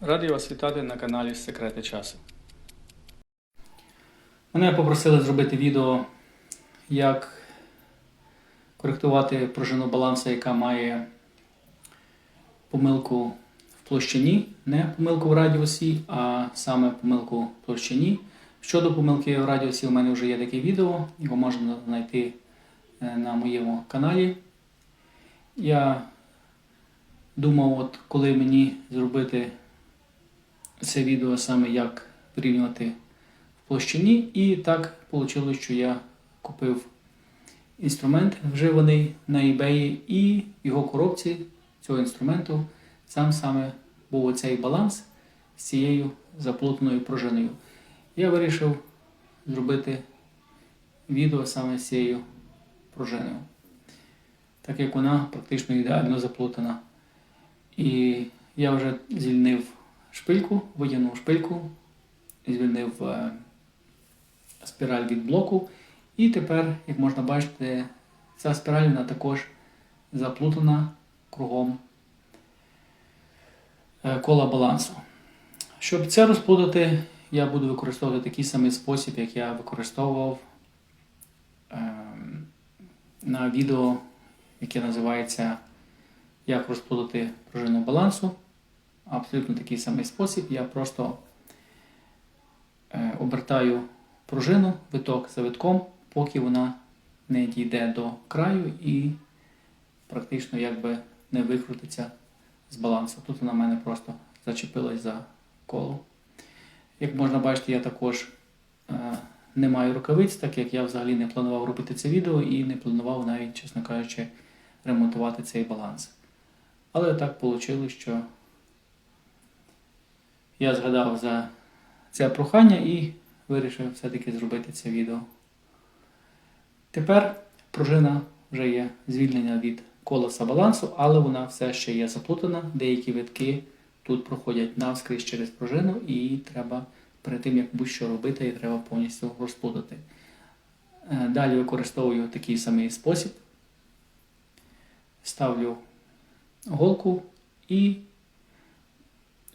Радий вас вітати на каналі Секрети часу. Мене попросили зробити відео, як коректувати пружину балансу, яка має помилку в площині, не помилку в радіусі, а саме помилку в площині. Щодо помилки в радіусі, у мене вже є таке відео, його можна знайти е, на моєму каналі. Я думав, от коли мені зробити це відео саме як порівнювати в площині, і так вийшло, що я купив інструмент вживаний на eBay, і його коробці цього інструменту сам саме був оцей баланс з цією заплутаною пружиною. Я вирішив зробити відео саме з цією пружиною, так як вона практично ідеально заплутана. І я вже звільнив шпильку, витягнув шпильку, звільнив е, спіраль від блоку. І тепер, як можна бачити, ця спіраль вона також заплутана кругом е, кола балансу. Щоб це розплутати, я буду використовувати такий самий спосіб, як я використовував е, на відео, яке називається Як розплутати пружину балансу. Абсолютно такий самий спосіб. Я просто е, обертаю пружину виток за витком, поки вона не дійде до краю і практично якби не викрутиться з балансу. Тут вона в мене просто зачепилась за коло. Як можна бачити, я також е, не маю рукавиць, так як я взагалі не планував робити це відео і не планував навіть, чесно кажучи, ремонтувати цей баланс. Але так вийшло, що я згадав за це прохання і вирішив все-таки зробити це відео. Тепер пружина вже є звільнена від колеса балансу, але вона все ще є заплутана. Деякі витки тут проходять навскрізь через пружину, і треба перед тим, як будь-що робити, її треба повністю розплутати. Е, Далі використовую такий самий спосіб. Ставлю голку і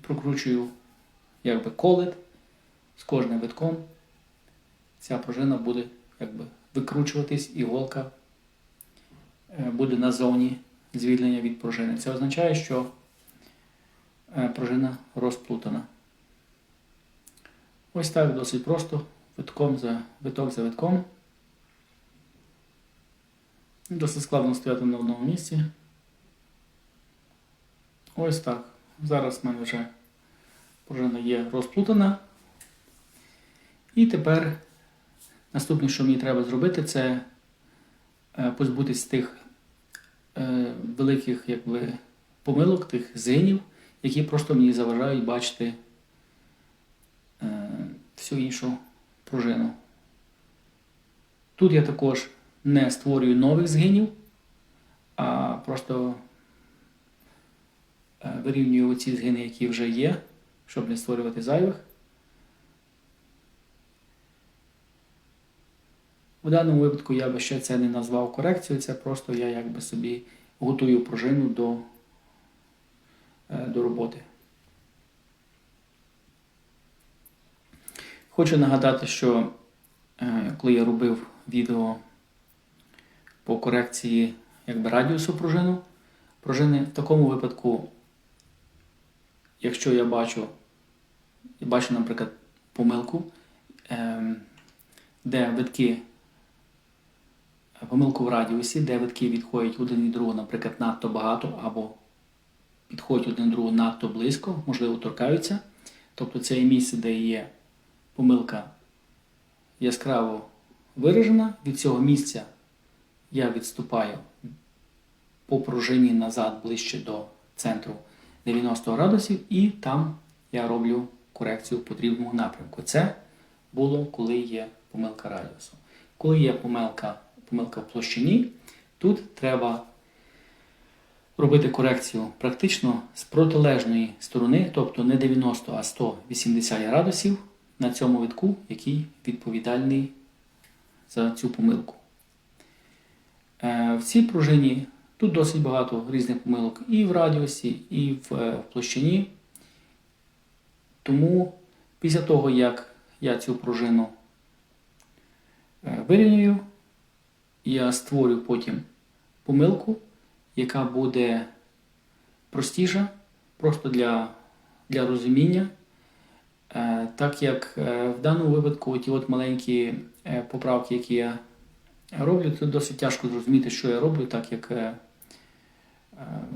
прокручую якби колет з кожним витком. Ця пружина буде якби викручуватись, і голка е, буде на зоні звільнення від пружини. Це означає, що е, пружина розплутана. Ось так досить просто, витком за виток за витком. Досить складно стояти на одному місці. Ось так. Зараз в мене вже пружина є розплутана. І тепер наступне, що мені треба зробити, це е, позбутись тих е, великих якби, помилок, тих згинів, які просто мені заважають бачити е, всю іншу пружину. Тут я також не створюю нових згинів, а просто вирівнюю ці згини, які вже є, щоб не створювати зайвих. У даному випадку я би ще це не назвав корекцією, це просто я якби собі готую пружину до, е, до роботи. Хочу нагадати, що е, коли я робив відео по корекції якби, радіусу пружину, пружини в такому випадку, якщо я бачу, я бачу, наприклад, помилку, ем, де витки помилку в радіусі, де витки відходять один від другого, наприклад, надто багато, або підходять один другого надто близько, можливо, торкаються. Тобто це є місце, де є помилка яскраво виражена. Від цього місця я відступаю по пружині назад ближче до центру 90 градусів, і там я роблю корекцію в потрібному напрямку. Це було, коли є помилка радіусу. Коли є помилка помилка в площині. Тут треба робити корекцію практично з протилежної сторони, тобто не 90, а 180 градусів на цьому витку, який відповідальний за цю помилку. Е, в цій пружині тут досить багато різних помилок і в радіусі, і в, е, площині. Тому після того, як я цю пружину е, вирівнюю, я створю потім помилку, яка буде простіша, просто для, для розуміння. Е, Так як в даному випадку ті от маленькі поправки, які я роблю, це досить тяжко зрозуміти, що я роблю, так як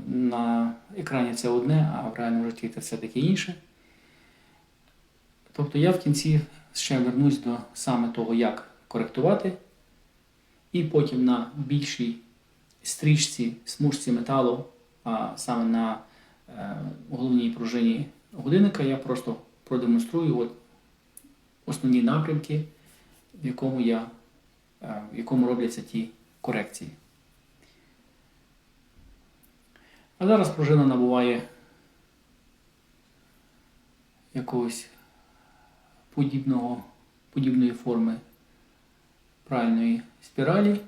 на екрані це одне, а в реальному житті це все таке інше. Тобто я в кінці ще вернусь до саме того, як коректувати, і потім на більшій стрічці, смужці металу, а саме на е, головній пружині годинника, я просто продемонструю от основні напрямки, в якому я е, в якому робляться ті корекції. А зараз пружина набуває якогось подібного, подібної форми правильної спіралі.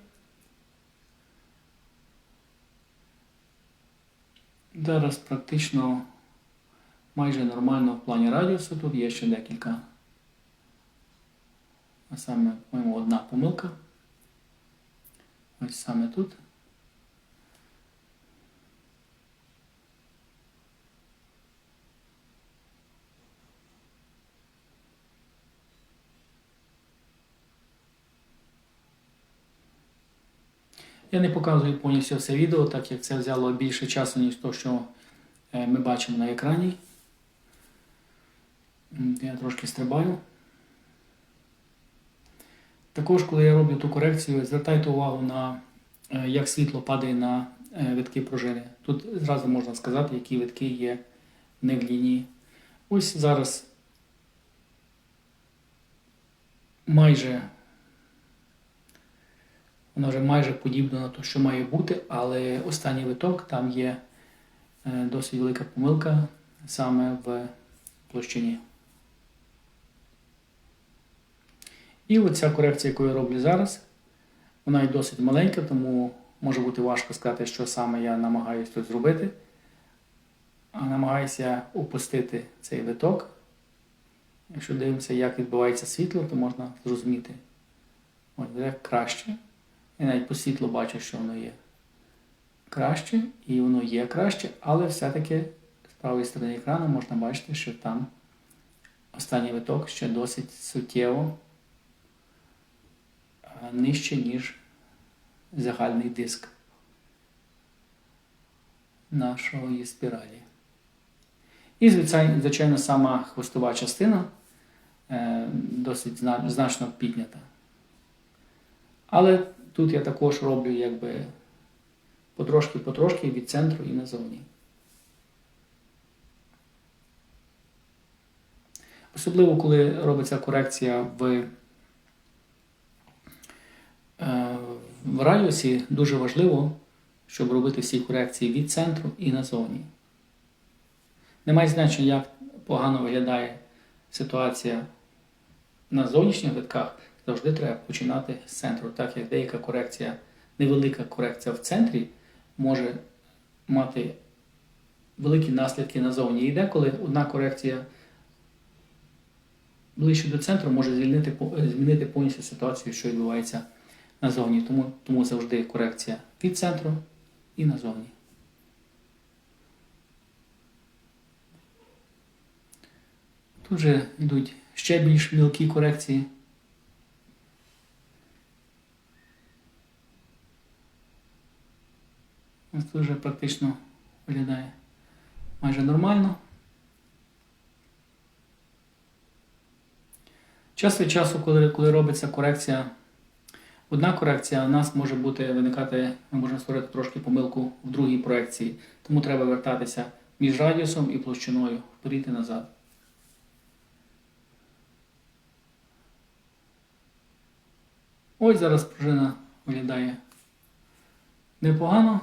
Зараз практично майже нормально в плані радіусу. Тут є ще декілька. А саме, по-моєму, одна помилка. Ось саме тут. Я не показую повністю все відео, так як це взяло більше часу, ніж то, що е, ми бачимо на екрані. Я трошки стрибаю. Також, коли я роблю ту корекцію, звертайте увагу на е, як світло падає на е, витки пружини. Тут зразу можна сказати, які витки є не в лінії. Ось зараз майже Воно вже майже подібно на те, що має бути, але останній виток там є е, досить велика помилка саме в площині. І оця корекція, яку я роблю зараз, вона і досить маленька, тому може бути важко сказати, що саме я намагаюся тут зробити. А намагаюся опустити цей виток. Якщо дивимося, як відбувається світло, то можна зрозуміти. Ось вже краще. Я навіть по світлу бачу, що воно є краще, і воно є краще, але все-таки з правої сторони екрану можна бачити, що там останній виток ще досить суттєво е, нижче, ніж загальний диск нашої спіралі. І, звичайно, сама хвостова частина е, досить значно піднята. Але Тут я також роблю якби потрошки-потрошки від центру і назовні. Особливо, коли робиться корекція в е, в радіусі, дуже важливо, щоб робити всі корекції від центру і назовні. Немає значення, як погано виглядає ситуація на зовнішніх витках завжди треба починати з центру, так як деяка корекція, невелика корекція в центрі може мати великі наслідки назовні. І деколи одна корекція ближче до центру може звільнити, змінити повністю ситуацію, що відбувається назовні. Тому, Тому завжди корекція від центру і назовні. Тут же йдуть ще більш мілкі корекції. Ось тут вже практично виглядає майже нормально. Час від часу, коли коли робиться корекція, одна корекція, у нас може бути виникати, ми можемо створити трошки помилку в другій проекції. Тому треба вертатися між радіусом і площиною, вперед і назад. Ось зараз пружина виглядає непогано.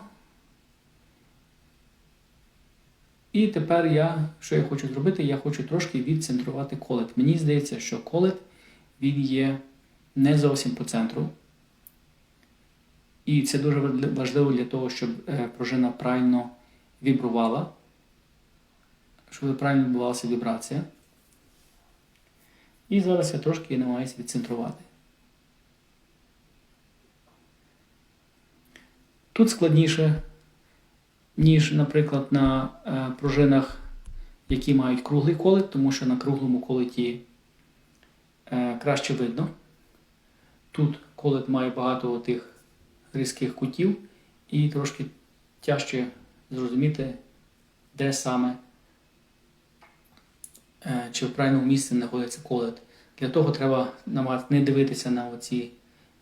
І тепер я, що я хочу зробити, я хочу трошки відцентрувати колет. Мені здається, що колет він є не зовсім по центру. І це дуже важливо для того, щоб е, пружина правильно вібрувала, щоб правильно відбувалася вібрація. І зараз я трошки намагаюся відцентрувати. Тут складніше, ніж, наприклад, на е, пружинах, які мають круглий колит, тому що на круглому колиті е, краще видно. Тут колит має багато тих різких кутів і трошки тяжче зрозуміти, де саме е, чи в правильному місці знаходиться колит. Для того треба не дивитися на, оці,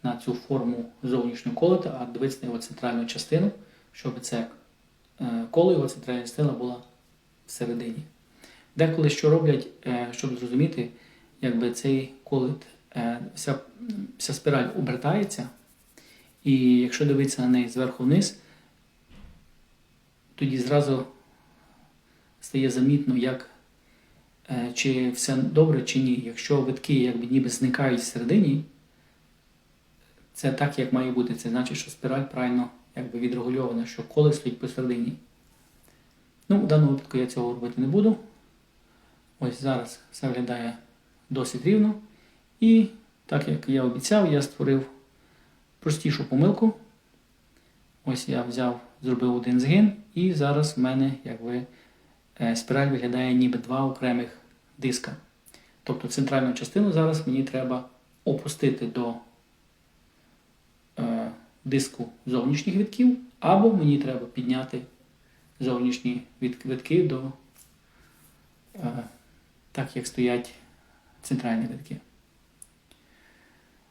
на цю форму зовнішнього колота, а дивитися на його центральну частину, щоб це е, коло його центральна частина була всередині. Деколи що роблять, е, щоб зрозуміти, якби цей колит, е, вся, вся спіраль обертається, і якщо дивитися на неї зверху вниз, тоді зразу стає замітно, як, чи все добре, чи ні. Якщо витки якби ніби зникають всередині, це так, як має бути. Це значить, що спіраль правильно якби, відрегульована, що колес стоїть посередині. Ну, в даному випадку я цього робити не буду. Ось зараз все виглядає досить рівно. І так як я обіцяв, я створив простішу помилку. Ось я взяв, зробив один згин, і зараз в мене якби, е, спіраль виглядає ніби два окремих диска. Тобто центральну частину зараз мені треба опустити до диску зовнішніх витків, або мені треба підняти зовнішні витки до е, так, як стоять центральні витки.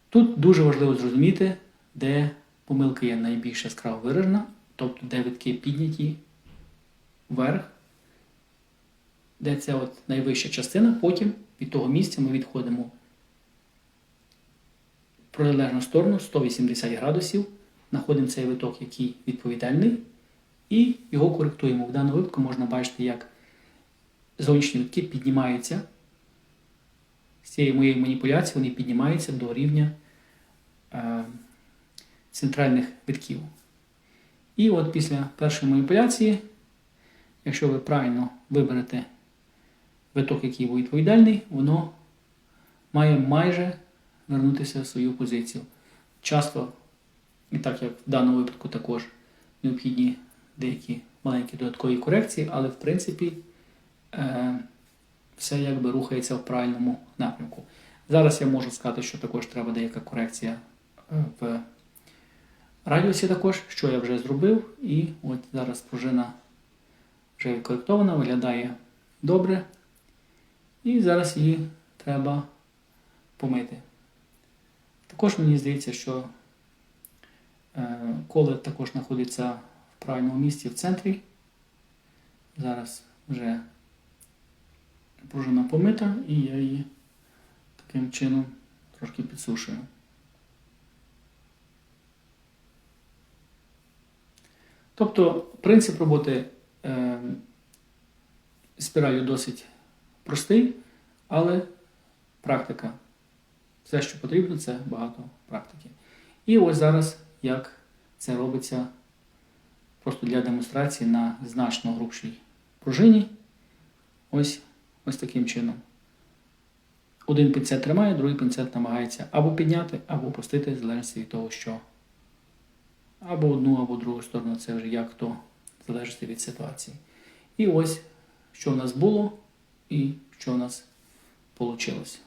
Тут дуже важливо зрозуміти, де помилка є найбільш яскраво виражена, тобто де витки підняті вверх, де це от найвища частина, потім від того місця ми відходимо в протилежну сторону 180 градусів, знаходимо цей виток, який відповідальний, і його коректуємо. В даному випадку можна бачити, як зовнішні витки піднімаються. З цієї моєї маніпуляції вони піднімаються до рівня е, центральних витків. І от після першої маніпуляції, якщо ви правильно виберете виток, який був відповідальний, воно має майже вернутися в свою позицію. Часто, і так як в даному випадку також необхідні деякі маленькі додаткові корекції, але в принципі е, все якби рухається в правильному напрямку. Зараз я можу сказати, що також треба деяка корекція е, в радіусі також, що я вже зробив, і от зараз пружина вже відкоректована, виглядає добре. І зараз її треба помити. Також мені здається, що коле також знаходиться в правильному місці в центрі. Зараз вже пружина помита і я її таким чином трошки підсушую. Тобто принцип роботи е, спіралю досить простий, але практика. Все, що потрібно, це багато практики. І ось зараз як це робиться просто для демонстрації на значно грубшій пружині. Ось ось таким чином. Один пінцет тримає, другий пінцет намагається або підняти, або опустити, в залежності від того, що. Або одну, або другу сторону, це вже як то залежить від ситуації. І ось що в нас було і що в нас вийшло.